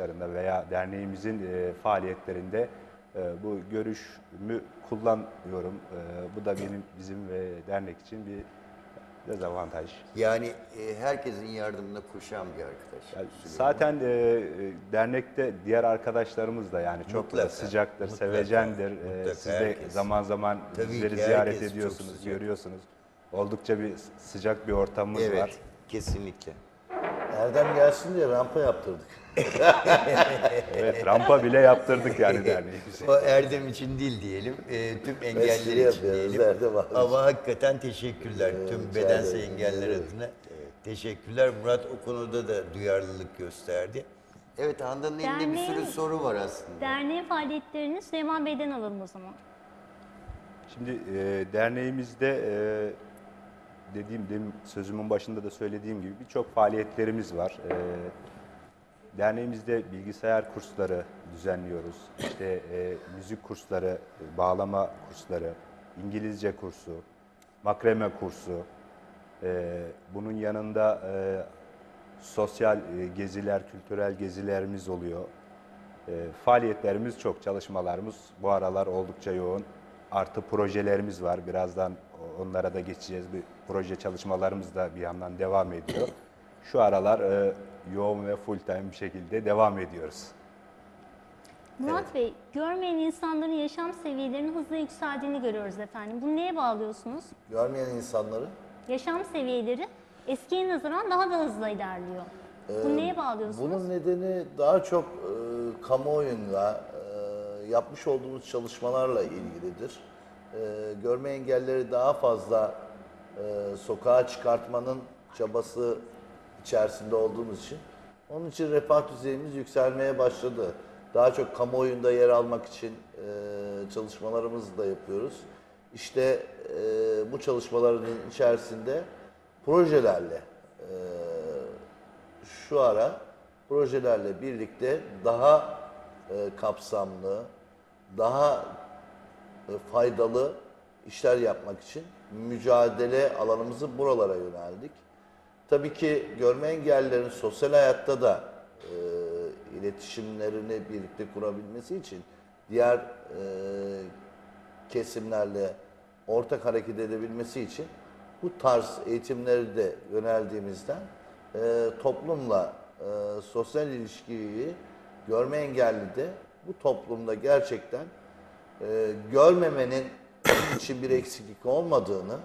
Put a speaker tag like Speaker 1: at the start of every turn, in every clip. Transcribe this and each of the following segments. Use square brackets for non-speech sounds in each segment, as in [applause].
Speaker 1: arkadaşlarında veya derneğimizin e, faaliyetlerinde e, bu görüşümü kullanıyorum. E, bu da benim bizim ve dernek için bir dezavantaj.
Speaker 2: Yani e, herkesin yardımına koşan bir arkadaş.
Speaker 1: Yani
Speaker 2: Süleyman.
Speaker 1: zaten e, e, dernekte diğer arkadaşlarımız da yani çok
Speaker 2: Mutlaka,
Speaker 1: sıcaktır,
Speaker 2: mutlaka,
Speaker 1: sevecendir. E,
Speaker 2: mutlaka
Speaker 1: siz de
Speaker 2: herkes.
Speaker 1: zaman zaman
Speaker 2: Tabii
Speaker 1: bizleri ziyaret ediyorsunuz, görüyorsunuz. Oldukça bir sıcak bir ortamımız
Speaker 2: Evet,
Speaker 1: var.
Speaker 2: kesinlikle.
Speaker 3: Erdem gelsin diye rampa yaptırdık. [laughs]
Speaker 1: Evet, rampa bile yaptırdık yani derneğimize.
Speaker 2: O Erdem için değil diyelim, e, tüm engeller için
Speaker 3: yapıyoruz,
Speaker 2: diyelim.
Speaker 3: Erdem abi.
Speaker 2: Ama hakikaten teşekkürler tüm
Speaker 3: rica
Speaker 2: bedensel
Speaker 3: ederim.
Speaker 2: engeller
Speaker 3: Evet.
Speaker 2: adına. Teşekkürler. Murat o konuda da duyarlılık gösterdi. Evet Handan'ın elinde bir sürü soru var aslında.
Speaker 4: Derneğin faaliyetlerini Süleyman Bey'den alalım o zaman.
Speaker 1: Şimdi e, derneğimizde e, dediğim demin sözümün başında da söylediğim gibi birçok faaliyetlerimiz var. E, derneğimizde bilgisayar kursları düzenliyoruz. İşte e, müzik kursları, bağlama kursları, İngilizce kursu, makreme kursu. E, bunun yanında e, sosyal e, geziler, kültürel gezilerimiz oluyor. E, faaliyetlerimiz çok, çalışmalarımız bu aralar oldukça yoğun. Artı projelerimiz var. Birazdan onlara da geçeceğiz. Bir proje çalışmalarımız da bir yandan devam ediyor. Şu aralar e, yoğun ve full time bir şekilde devam ediyoruz.
Speaker 4: Murat Bey, görmeyen insanların yaşam seviyelerinin hızla yükseldiğini görüyoruz efendim. Bunu neye bağlıyorsunuz?
Speaker 3: Görmeyen insanları
Speaker 4: Yaşam seviyeleri eskiye nazaran daha da hızlı ilerliyor. Bunu neye bağlıyorsunuz?
Speaker 3: Bunun nedeni daha çok e, kamuoyunda yapmış olduğumuz çalışmalarla ilgilidir. E, görme engelleri daha fazla e, sokağa çıkartmanın çabası içerisinde olduğumuz için onun için refah düzeyimiz yükselmeye başladı. Daha çok kamuoyunda yer almak için e, çalışmalarımızı da yapıyoruz. İşte e, bu çalışmaların içerisinde projelerle e, şu ara projelerle birlikte daha e, kapsamlı, daha e, faydalı işler yapmak için mücadele alanımızı buralara yöneldik. Tabii ki görme engellilerin sosyal hayatta da e, iletişimlerini birlikte kurabilmesi için diğer e, kesimlerle ortak hareket edebilmesi için bu tarz eğitimleri de yöneldiğimizden e, toplumla e, sosyal ilişkiyi görme engelli de bu toplumda gerçekten e, görmemenin için bir eksiklik olmadığını,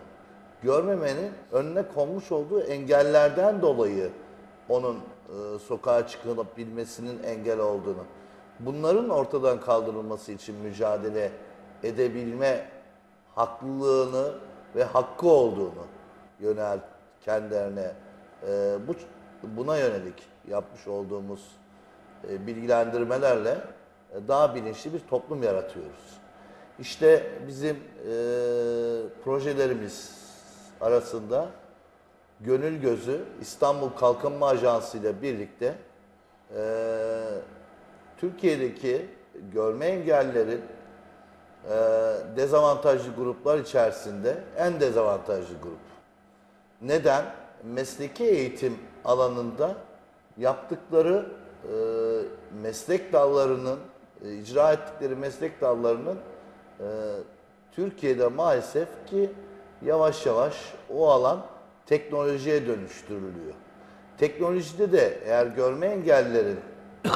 Speaker 3: görmemenin önüne konmuş olduğu engellerden dolayı onun e, sokağa çıkılabilmesinin engel olduğunu, bunların ortadan kaldırılması için mücadele edebilme haklılığını ve hakkı olduğunu yönel kendilerine e, bu buna yönelik yapmış olduğumuz e, bilgilendirmelerle daha bilinçli bir toplum yaratıyoruz. İşte bizim e, projelerimiz arasında Gönül Gözü İstanbul Kalkınma Ajansı ile birlikte e, Türkiye'deki görme engellerin e, dezavantajlı gruplar içerisinde en dezavantajlı grup. Neden? Mesleki eğitim alanında yaptıkları e, meslek dallarının, e, icra ettikleri meslek dallarının e, Türkiye'de maalesef ki yavaş yavaş o alan teknolojiye dönüştürülüyor. Teknolojide de eğer görme engellilerin e,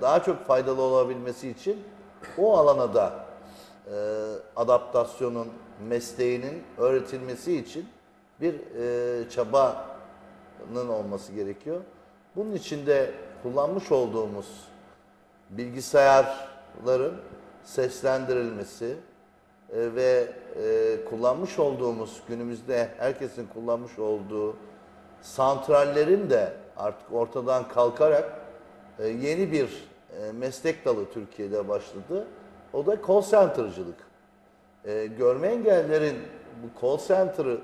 Speaker 3: daha çok faydalı olabilmesi için o alana da e, adaptasyonun, mesleğinin öğretilmesi için bir e, çabanın olması gerekiyor. Bunun için de kullanmış olduğumuz bilgisayarların seslendirilmesi e, ve e, kullanmış olduğumuz günümüzde herkesin kullanmış olduğu santrallerin de artık ortadan kalkarak e, yeni bir meslek dalı Türkiye'de başladı. O da call center'cılık. Görme engellerin bu call center'ı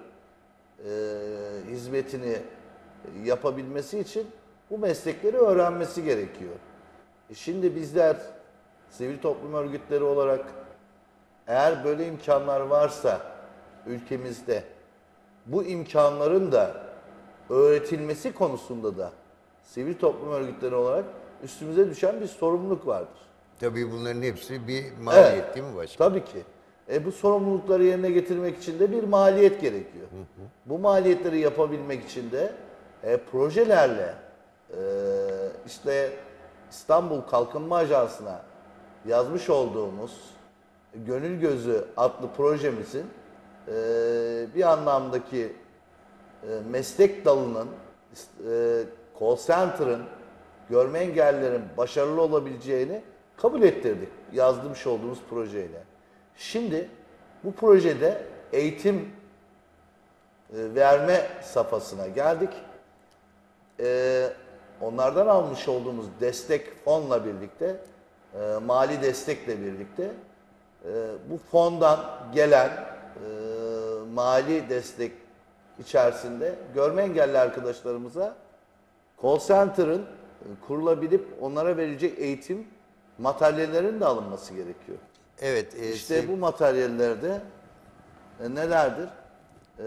Speaker 3: hizmetini yapabilmesi için bu meslekleri öğrenmesi gerekiyor. E, şimdi bizler sivil toplum örgütleri olarak eğer böyle imkanlar varsa ülkemizde bu imkanların da öğretilmesi konusunda da sivil toplum örgütleri olarak üstümüze düşen bir sorumluluk vardır.
Speaker 2: Tabii bunların hepsi bir maliyet
Speaker 3: Evet.
Speaker 2: değil mi başkanım?
Speaker 3: Tabii ki. E, bu sorumlulukları yerine getirmek için de bir maliyet gerekiyor. Bu maliyetleri yapabilmek için de e, projelerle e, işte İstanbul Kalkınma Ajansı'na yazmış olduğumuz Gönül Gözü adlı projemizin e, bir anlamdaki e, meslek dalının, e, call center'ın, görme engellilerin başarılı olabileceğini kabul ettirdik yazmış olduğumuz projeyle. Şimdi bu projede eğitim e, verme safhasına geldik. E, onlardan almış olduğumuz destek fonla birlikte, e, mali destekle birlikte e, bu fondan gelen e, mali destek içerisinde görme engelli arkadaşlarımıza call center'ın e, kurulabilip onlara verilecek eğitim materyallerinin de alınması gerekiyor.
Speaker 2: Evet. e,
Speaker 3: İşte
Speaker 2: sev-
Speaker 3: bu materyallerde e, nelerdir? E,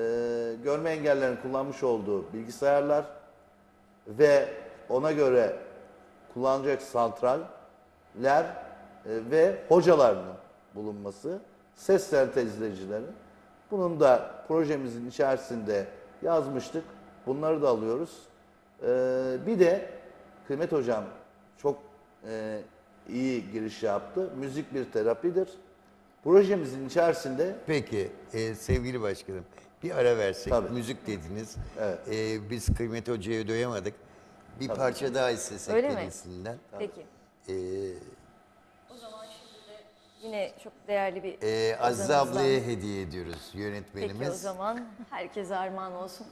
Speaker 3: görme engellilerin kullanmış olduğu bilgisayarlar ve ona göre kullanacak santraller e, ve hocalarının bulunması, ses sentezleyicileri. Bunun da projemizin içerisinde yazmıştık. Bunları da alıyoruz. E, bir de Kıymet Hocam çok e, iyi giriş yaptı. Müzik bir terapidir. Projemizin içerisinde
Speaker 2: Peki e, sevgili başkanım bir ara versek
Speaker 3: Tabii.
Speaker 2: müzik dediniz.
Speaker 3: Evet.
Speaker 2: E, biz Kıymet Hoca'ya doyamadık. Bir parça daha istesek
Speaker 5: Öyle mi? Peki.
Speaker 2: E,
Speaker 5: O zaman şimdi de yine çok değerli bir
Speaker 2: e, Azize
Speaker 5: hocamızdan-
Speaker 2: ablaya hediye ediyoruz yönetmenimiz.
Speaker 5: Peki o zaman herkese armağan olsun.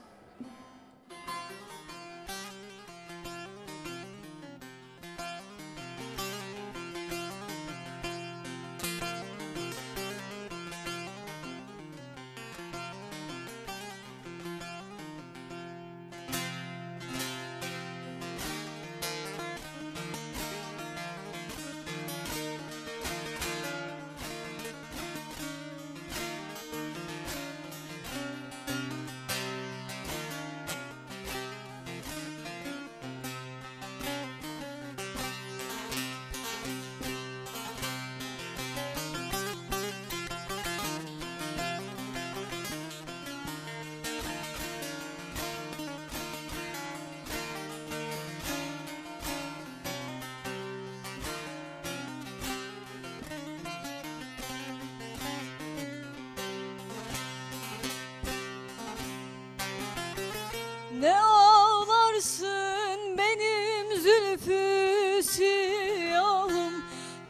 Speaker 6: Ne ağlarsın benim zülfü siyahım?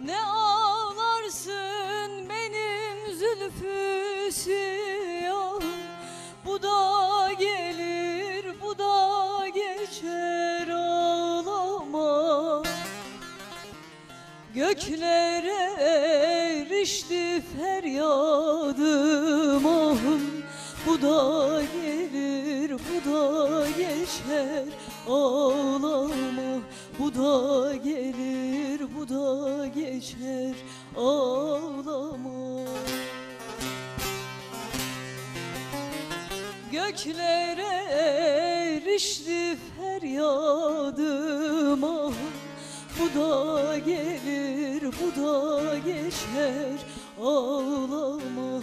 Speaker 6: Ne ağlarsın benim zülfü siyahım? Bu da gelir bu da geçer ağlama. Göklere erişti feryadım ahım. Bu da gelir bu da geçer. Ağlama Bu da gelir bu da geçer. Ağlama. Göklere erişti feryadım ah Bu da gelir bu da geçer. Ağlama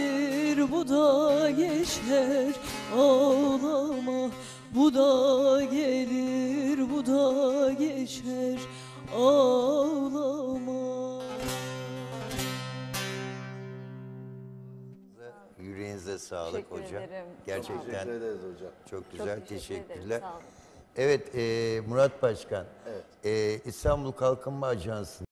Speaker 6: bu da geçer Ağlama bu da gelir bu da geçer Ağlama
Speaker 2: Yüreğinize sağlık
Speaker 5: Teşekkür
Speaker 2: hocam.
Speaker 5: ederim.
Speaker 2: Gerçekten
Speaker 3: Teşekkür ederiz hocam.
Speaker 2: çok
Speaker 5: Çok
Speaker 2: güzel.
Speaker 5: teşekkür ederim,
Speaker 2: Teşekkürler.
Speaker 5: sağ olun.
Speaker 2: Evet, e, Murat Başkan. E, İstanbul Kalkınma Ajansı